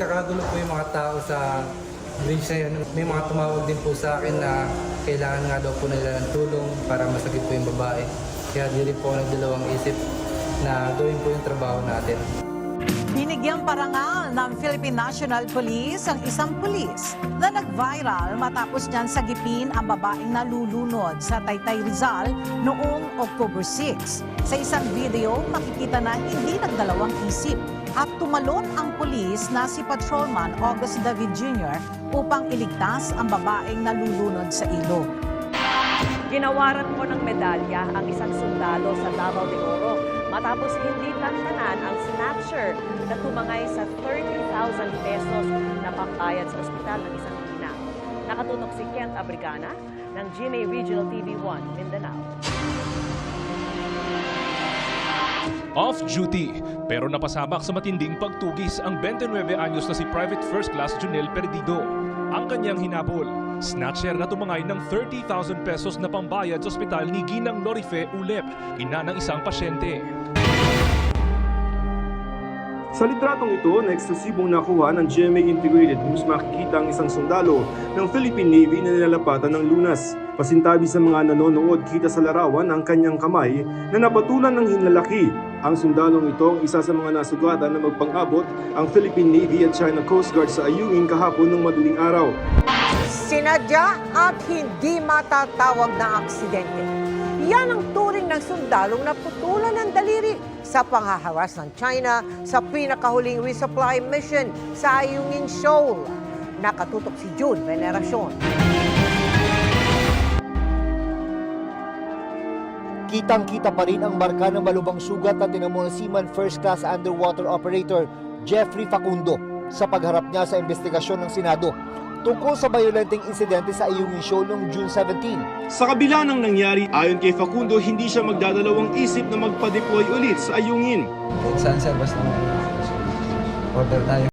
Nagkakagulo po yung mga tao sa bridge na yun. May mga tumawag din po sa akin na kailangan nga daw po nila ng tulong para masagip po yung babae. Kaya di rin po ako nagdalawang isip na gawin po yung trabaho natin. Binigyang parangal ng Philippine National Police ang isang pulis na nag-viral matapos niyan sagipin ang babaeng nalulunod sa Taytay Rizal noong October 6. Sa isang video, makikita na hindi nagdalawang isip at tumalon ang pulis na si Patrolman August David Jr. upang iligtas ang babaeng nalulunod sa ilog. Ginawaran po ng medalya ang isang sundalo sa Davao de Oro matapos hindi tantanan ang snatcher na tumangay sa 30,000 pesos na pampayad sa ospital ng isang ina. Nakatutok si Kent Abrigana ng GMA Regional TV1 Mindanao. Off-duty, pero napasamak sa matinding pagtugis ang 29 anyos na si Private First Class Junel Perdido. Ang kanyang hinabol, snatcher na tumangay ng 30,000 pesos na pambayad sa ospital ni Ginang Lorife Ulep, ina ng isang pasyente. Sa litratong ito na eksklusibong nakuha ng GMA Integrated News makikita ang isang sundalo ng Philippine Navy na nilalapatan ng lunas. Pasintabi sa mga nanonood kita sa larawan ang kanyang kamay na napatulan ng hinlalaki. Ang sundalong ito ang isa sa mga nasugatan na magpang-abot ang Philippine Navy at China Coast Guard sa ayungin kahapon ng madaling araw. Sinadya at hindi matatawag na aksidente. Yan ang turing ng sundalong naputulan ng daliri sa panghaharas ng China sa pinakahuling resupply mission sa Ayungin Shoal. Nakatutok si June Veneracion. Kitang-kita pa rin ang marka ng malubang sugat na tinamo ng Seaman First Class Underwater Operator Jeffrey Facundo sa pagharap niya sa investigasyon ng Senado tungkol sa violenteng insidente sa Ayungin Shoal noong June 17. Sa kabila ng nangyari, ayon kay Facundo, hindi siya magdadalawang isip na magpa-deploy ulit sa ayungin. Saan sir, basta order tayo.